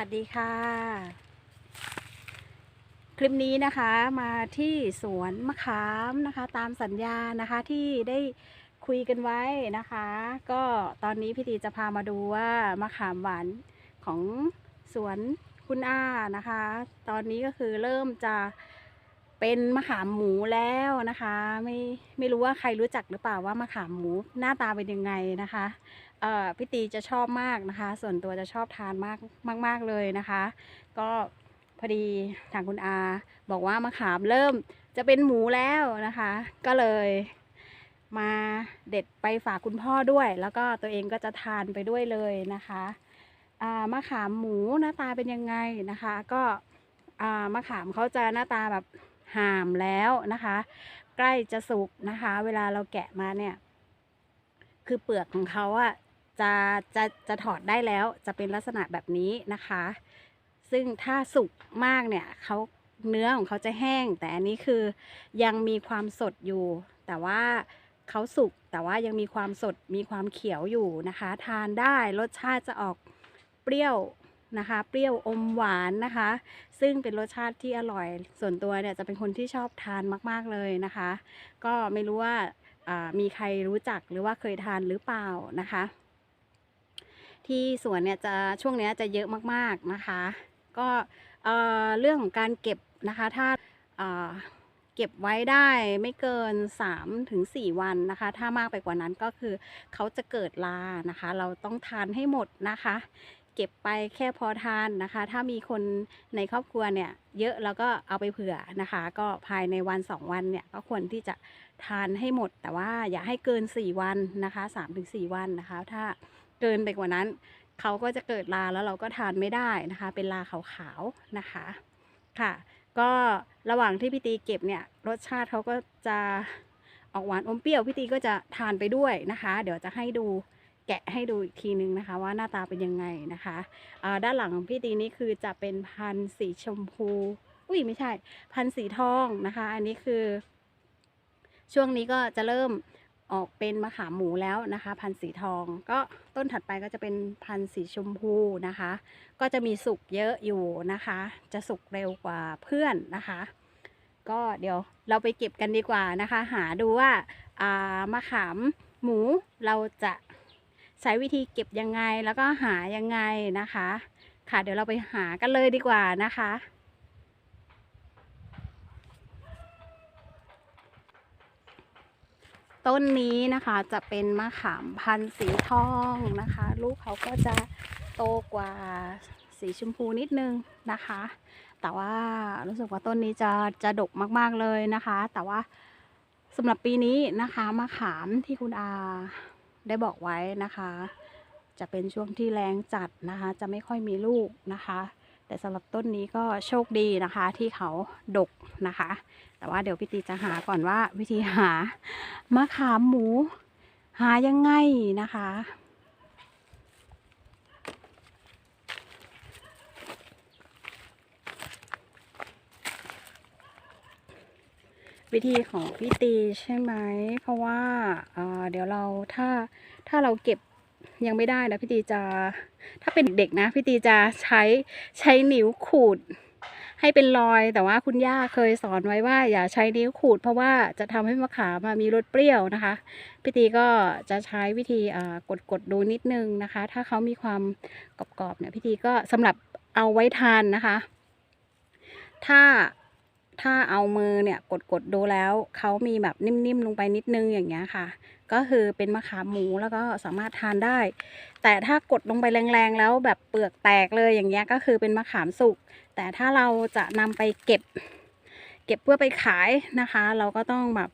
สวัสดีค่ะ คลิปนี้นะคะมาที่สวนมะขามนะคะ ตามสัญญานะคะที่ได้คุยกันไว้นะคะ ก็ตอนนี้พี่ตีจะพามาดูว่ามะขามหวานของสวนคุณอานะคะ ตอนนี้ก็คือเริ่มจะเป็นมะขามหมูแล้วนะคะ ไม่ไม่รู้ว่าใครรู้จักหรือเปล่าว่ามะขามหมูหน้าตาเป็นยังไงนะคะ พี่ตีจะชอบมากนะคะ ส่วนตัวจะชอบทานมากมาก ๆเลยนะคะ ก็พอดีทางคุณอา บอกว่ามะขามเริ่มจะเป็นหมูแล้วนะคะ ก็เลยมาเด็ดไปฝากคุณพ่อด้วย แล้วก็ตัวเองก็จะทานไปด้วยเลยนะคะมะขามหมูหน้าตาเป็นยังไงนะคะ ก็มะขามเขาจะหน้าตาแบบห่ามแล้วนะคะ ใกล้จะสุกนะคะ เวลาเราแกะมาเนี่ย คือเปลือกของเขาอะ จะจะจะถอดได้แล้วจะเป็นลักษณะแบบนี้นะคะ ซึ่งถ้าสุกมากเนี่ยเขาเนื้อของเขาจะแห้ง แต่อันนี้คือยังมีความสดอยู่ แต่ว่าเขาสุกแต่ว่ายังมีความสดมีความเขียวอยู่นะคะ ทานได้รสชาติจะออกเปรี้ยวนะคะ เปรี้ยวอมหวานนะคะ ซึ่งเป็นรสชาติที่อร่อย ส่วนตัวเนี่ยจะเป็นคนที่ชอบทานมาก ๆเลยนะคะ ก็ไม่รู้ว่าอ่ามีใครรู้จักหรือว่าเคยทานหรือเปล่านะคะ ที่สวนเนี่ยจะช่วงนี้จะเยอะมากๆนะคะ ก็เเรื่องของการเก็บนะคะถ้าอ่าเก็บไว้ได้ไม่เกิน3ถึง4วันนะคะ ถ้ามากไปกว่านั้นก็คือเขาจะเกิดลานะคะ เราต้องทานให้หมดนะคะ เก็บไปแค่พอทานนะคะ ถ้ามีคนในครอบครัวเนี่ยเยอะแล้วก็เอาไปเผื่อนะคะ ก็ภายในวันสองวันเนี่ยก็ควรที่จะทานให้หมด แต่ว่าอย่าให้เกิน 4 วันนะคะ 3-4 วันนะคะ ถ้า เกินไปกว่านั้น เขาก็จะเกิดลาแล้วเราก็ทานไม่ได้นะคะ เป็นลาขาวๆนะคะ ค่ะ ก็ระหว่างที่พี่ตีเก็บเนี่ยรสชาติเขาก็จะออกหวานอมเปรี้ยวพี่ตีก็จะทานไปด้วยนะคะ เดี๋ยวจะให้ดูแกะให้ดูอีกทีนึงนะคะ ว่าหน้าตาเป็นยังไงนะคะอ่าด้านหลังของพี่ตีนี่คือจะเป็นพันธุ์สีชมพู อุ้ยไม่ใช่ พันธุ์สีทองนะคะ อันนี้คือ ช่วงนี้ก็จะเริ่ม ออกเป็นมะขามหมูแล้วนะคะ พันธุ์สีทอง ก็ต้นถัดไปก็จะเป็นพันธุ์สีชมพูนะคะ ก็จะมีสุกเยอะอยู่นะคะ จะสุกเร็วกว่าเพื่อนนะคะ ก็เดี๋ยวเราไปเก็บกันดีกว่านะคะ หาดูว่าามะขามหมูเราจะใช้วิธีเก็บยังไงแล้วก็หายังไงนะคะ ค่ะเดี๋ยวเราไปหากันเลยดีกว่านะคะ ต้นนี้นะคะจะเป็นมะขามพันธุ์สีทองนะคะ ลูกเขาก็จะโตกว่าสีชมพูนิดนึงนะคะ แต่ว่ารู้สึกว่าต้นนี้จะจะดกมากๆเลยนะคะ แต่ว่าสำหรับปีนี้นะคะมะขามที่คุณอาได้บอกไว้นะคะ จะเป็นช่วงที่แรงจัดนะคะ จะไม่ค่อยมีลูกนะคะ แต่สำหรับต้นนี้ก็โชคดีนะคะที่เขาดกนะคะ แต่ว่าเดี๋ยวพี่ตีจะหาก่อนว่าวิธีหามะขามหมู หายังไงนะคะ วิธีของพี่ตีใช่ไหม เพราะว่าเอ่อเดี๋ยวเราถ้าถ้าเราเก็บ ยังไม่ได้นะพี่ตีจะถ้าเป็นเด็กๆนะพี่ตีจะใช้ใช้นิ้วขูด ให้เป็นรอยแต่ว่าคุณย่าเคยสอนไว้ว่าอย่าใช้นิ้วขูด เพราะว่าจะทำให้มะขามมีรสเปรี้ยวนะคะพี่ตีก็จะใช้วิธีอ่ากดกดๆดูนิดนึงนะคะ ถ้าเขามีความกรอบๆเนี่ยพี่ตีก็สำหรับเอาไว้ทานนะคะ ถ้า ถ้าเอามือเนี่ยกดกดดูแล้วเขามีแบบนิ่มๆลงไปนิดนึงอย่างเงี้ยค่ะ ก็คือเป็นมะขามหมูแล้วก็สามารถทานได้ แต่ถ้ากดลงไปแรงๆแล้วแบบเปลือกแตกเลยอย่างเงี้ยก็คือเป็นมะขามสุก แต่ถ้าเราจะนำไปเก็บ เก็บเพื่อไปขายนะคะ เราก็ต้องแบบ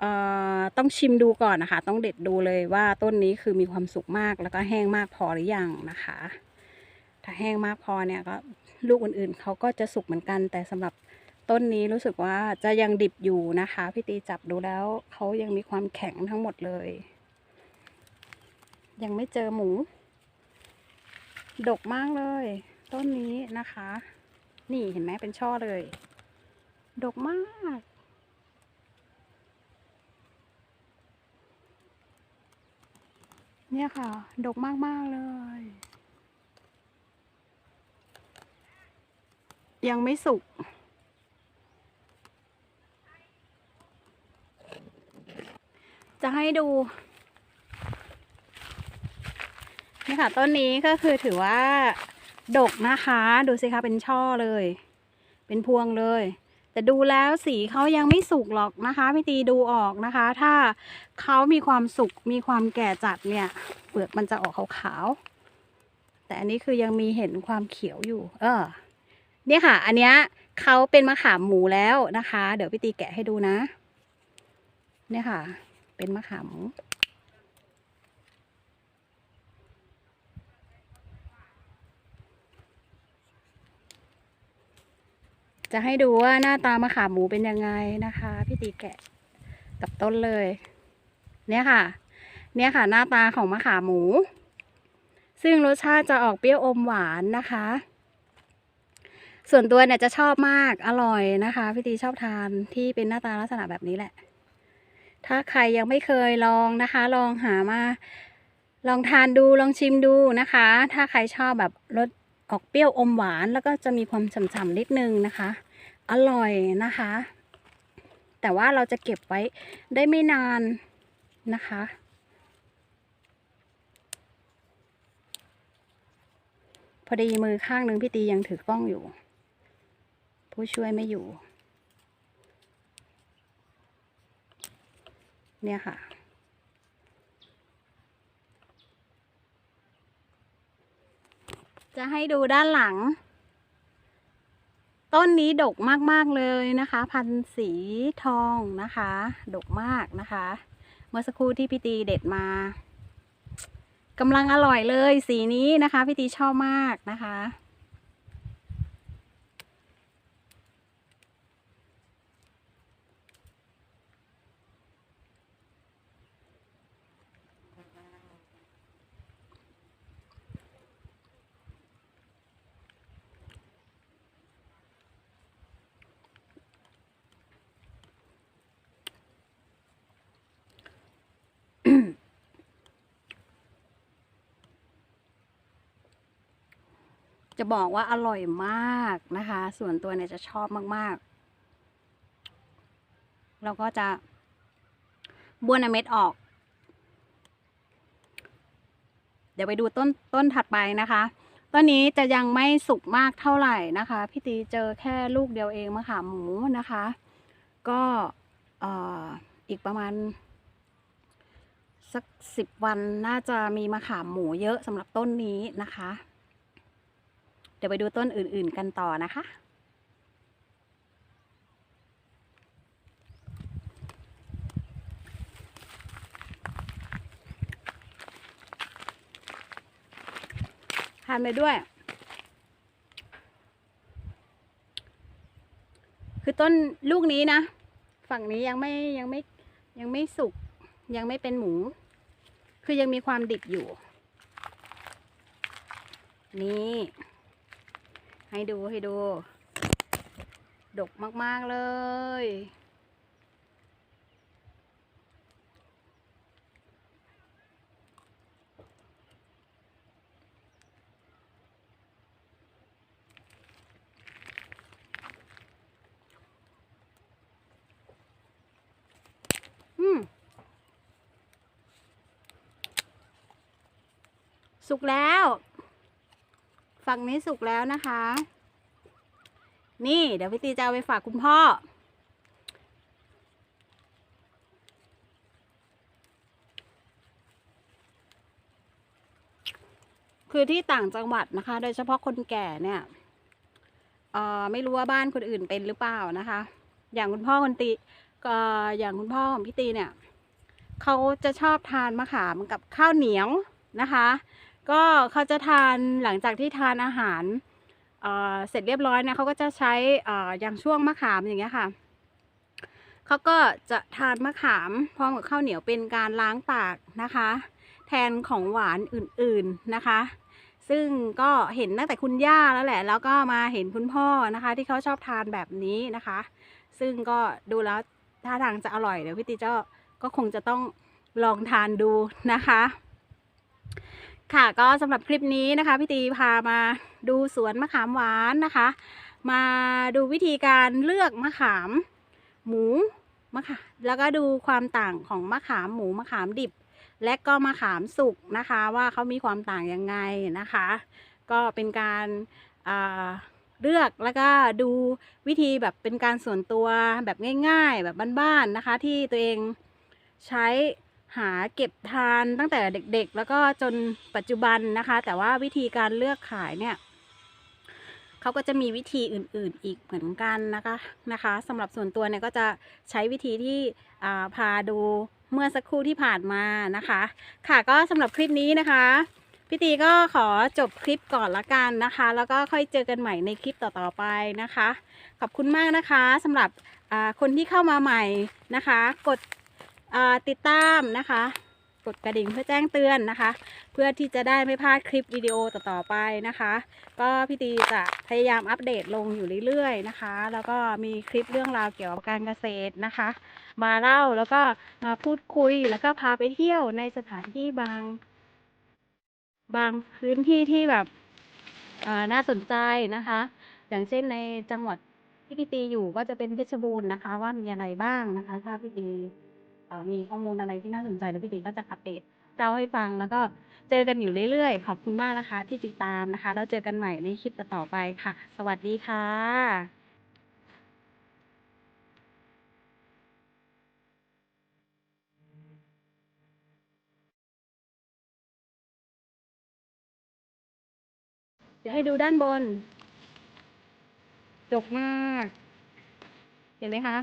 เอ่อต้องชิมดูก่อนนะคะ ต้องเด็ดดูเลยว่าต้นนี้คือมีความสุกมากแล้วก็แห้งมากพอหรือยังนะคะ ถ้าแห้งมากพอเนี่ยก็ลูกอื่นๆเขาก็จะสุกเหมือนกันแต่สำหรับ ต้นนี้รู้สึกว่าจะยังดิบอยู่นะคะ พี่ตีจับดูแล้วเขายังมีความแข็งทั้งหมดเลย ยังไม่เจอหมู ดกมากเลย ต้นนี้นะคะ นี่เห็นไหมเป็นช่อเลย ดกมากเนี่ยค่ะ ดกมากๆเลย ยังไม่สุก จะให้ดูนี่ค่ะต้นนี้ก็คือถือว่า ดกนะคะ ดูสิคะเป็นช่อเลย เป็นพวงเลย แต่ดูแล้วสีเขายังไม่สุกหรอกนะคะพี่ตีดูออกนะคะ ถ้าเขามีความสุกมีความแก่จัดเนี่ย เปลือกมันจะออกขาวๆแต่อันนี้คือยังมีเห็นความเขียวอยู่ เออเนี่ยค่ะ อันเนี้ยเขาเป็นมะขามหมูแล้วนะคะ เดี๋ยวพี่ตีแกะให้ดูนะ เนี่ยค่ะ เป็นมะขามจะให้ดูว่าหน้าตามะขามหมูเป็นยังไงนะคะ พี่ตีแกะกับต้นเลย เนี่ยค่ะ เนี่ยค่ะ หน้าตาของมะขามหมู ซึ่งรสชาติจะออกเปรี้ยวอมหวานนะคะ ส่วนตัวเนี่ยจะชอบมากอร่อยนะคะ พี่ตีชอบทานที่เป็นหน้าตาลักษณะแบบนี้แหละ ถ้าใครยังไม่เคยลองนะคะ ลองหามา ลองทานดูลองชิมดูนะคะ ถ้าใครชอบแบบรสออกเปรี้ยวอมหวานแล้วก็จะมีความฉ่ำๆนิดนึงนะคะ อร่อยนะคะ แต่ว่าเราจะเก็บไว้ได้ไม่นานนะคะ พอดีมือข้างหนึ่งพี่ตียังถือกล้องอยู่ ผู้ช่วยไม่อยู่ เนี่ยค่ะ จะให้ดูด้านหลัง ต้นนี้ดกมาก ๆ เลยนะคะ พันสีทองนะคะ ดกมากนะคะ เมื่อสักครู่ที่พี่ตีเด็ดมากำลังอร่อยเลยสีนี้นะคะ พี่ตีชอบมากนะคะ จะบอกว่าอร่อยมากนะคะ ส่วนตัวเนี่ยจะชอบมากๆ เราก็จะบ้วนเม็ดออก เดี๋ยวไปดูต้นต้นถัดไปนะคะ ต้นนี้จะยังไม่สุกมากเท่าไหร่นะคะ พี่ตีเจอแค่ลูกเดียวเองมะขามหมูนะคะ ก็อีกประมาณ สักสิบวันน่าจะมีมะขามหมูเยอะสำหรับต้นนี้นะคะ เดี๋ยวไปดูต้นอื่น ๆ กันต่อนะคะ ทานไปด้วย คือต้นลูกนี้นะ ฝั่งนี้ยังไม่ยังไม่ยังไม่สุก ยังไม่เป็นหมู คือยังมีความดิบอยู่ นี่ ให้ดูให้ดู ดกมาก ๆ เลย อืม สุกแล้ว ฝั่งนี้สุกแล้วนะคะ นี่เดี๋ยวพี่ตีจะเอาไปฝากคุณพ่อ คือที่ต่างจังหวัดนะคะ โดยเฉพาะคนแก่เนี่ยเอ่อไม่รู้ว่าบ้านคนอื่นเป็นหรือเปล่านะคะ อย่างคุณพ่อคนตีก็อย่างคุณพ่อของพี่ตีเนี่ยเขาจะชอบทานมะขามกับข้าวเหนียวนะคะ ก็เขาจะทานหลังจากที่ทานอาหารเเสร็จเรียบร้อยเนี่ยเขาก็จะใช้ออย่างช่วงมะขามอย่างเงี้ยค่ะเขาก็จะทานมะขามพร้อมกับข้าวเหนียวเป็นการล้างปากนะคะ แทนของหวานอื่นๆนะคะ ซึ่งก็เห็นตั้งแต่คุณย่าแล้วแหละ แล้วก็มาเห็นคุณพ่อนะคะ ที่เขาชอบทานแบบนี้นะคะ ซึ่งก็ดูแล้วท่าทางจะอร่อยเดี๋ยวพี่ตีเจ้าก็คงจะต้องลองทานดูนะคะ ค่ะก็สำหรับคลิปนี้นะคะพี่ตีพามาดูสวนมะขามหวานนะคะ มาดูวิธีการเลือกมะขามหมูมะขามแล้วก็ดูความต่างของมะขามหมูมะขามดิบ และก็มะขามสุกนะคะ ว่าเขามีความต่างยังไงนะคะ ก็เป็นการเลือกแล้วก็ดูวิธีแบบเป็นการส่วนตัวแบบง่าย ๆ แบบบ้านๆนะคะ ที่ตัวเองใช้ หาเก็บทานตั้งแต่เด็กๆ แล้วก็จนปัจจุบันนะคะ แต่ว่าวิธีการเลือกขายเนี่ยเขาก็จะมีวิธีอื่นๆอีกเหมือนกันนะคะนะคะสำหรับส่วนตัวเนี่ยก็จะใช้วิธีที่อ่าพาดูเมื่อสักครู่ที่ผ่านมานะคะ ค่ะก็สำหรับคลิปนี้นะคะพี่ตีก็ขอจบคลิปก่อนละกันนะคะ แล้วก็ค่อยเจอกันใหม่ในคลิปต่อๆไปนะคะ ขอบคุณมากนะคะสำหรับอ่าคนที่เข้ามาใหม่นะคะ กด ติดตามนะคะ กดกระดิ่งเพื่อแจ้งเตือนนะคะ เพื่อที่จะได้ไม่พลาดคลิปวิดีโอต่อๆไปนะคะ ก็พี่ตีจะพยายามอัปเดตลงอยู่เรื่อยๆนะคะ แล้วก็มีคลิปเรื่องราวเกี่ยวกับการเกษตรนะคะ มาเล่าแล้วก็มาพูดคุยแล้วก็พาไปเที่ยวในสถานที่บาง บางพื้นที่ที่แบบน่าสนใจนะคะ อย่างเช่นในจังหวัดที่พี่ตีอยู่ก็จะเป็นเพชรบูรณ์นะคะ ว่ามีอะไรบ้างนะคะ ถ้าพี่ตี มีข้อมูลอะไรที่น่าสนใจแล้วพี่ตีก็จะอัปเดตเล่าให้ฟังแล้วก็เจอกันอยู่เรื่อยๆ ขอบคุณมากนะคะ ที่ติดตามนะคะ แล้วเจอกันใหม่ในคลิปต่อไปค่ะ สวัสดีค่ะเดี๋ยวให้ดูด้านบนดกมาก เห็นไหมคะ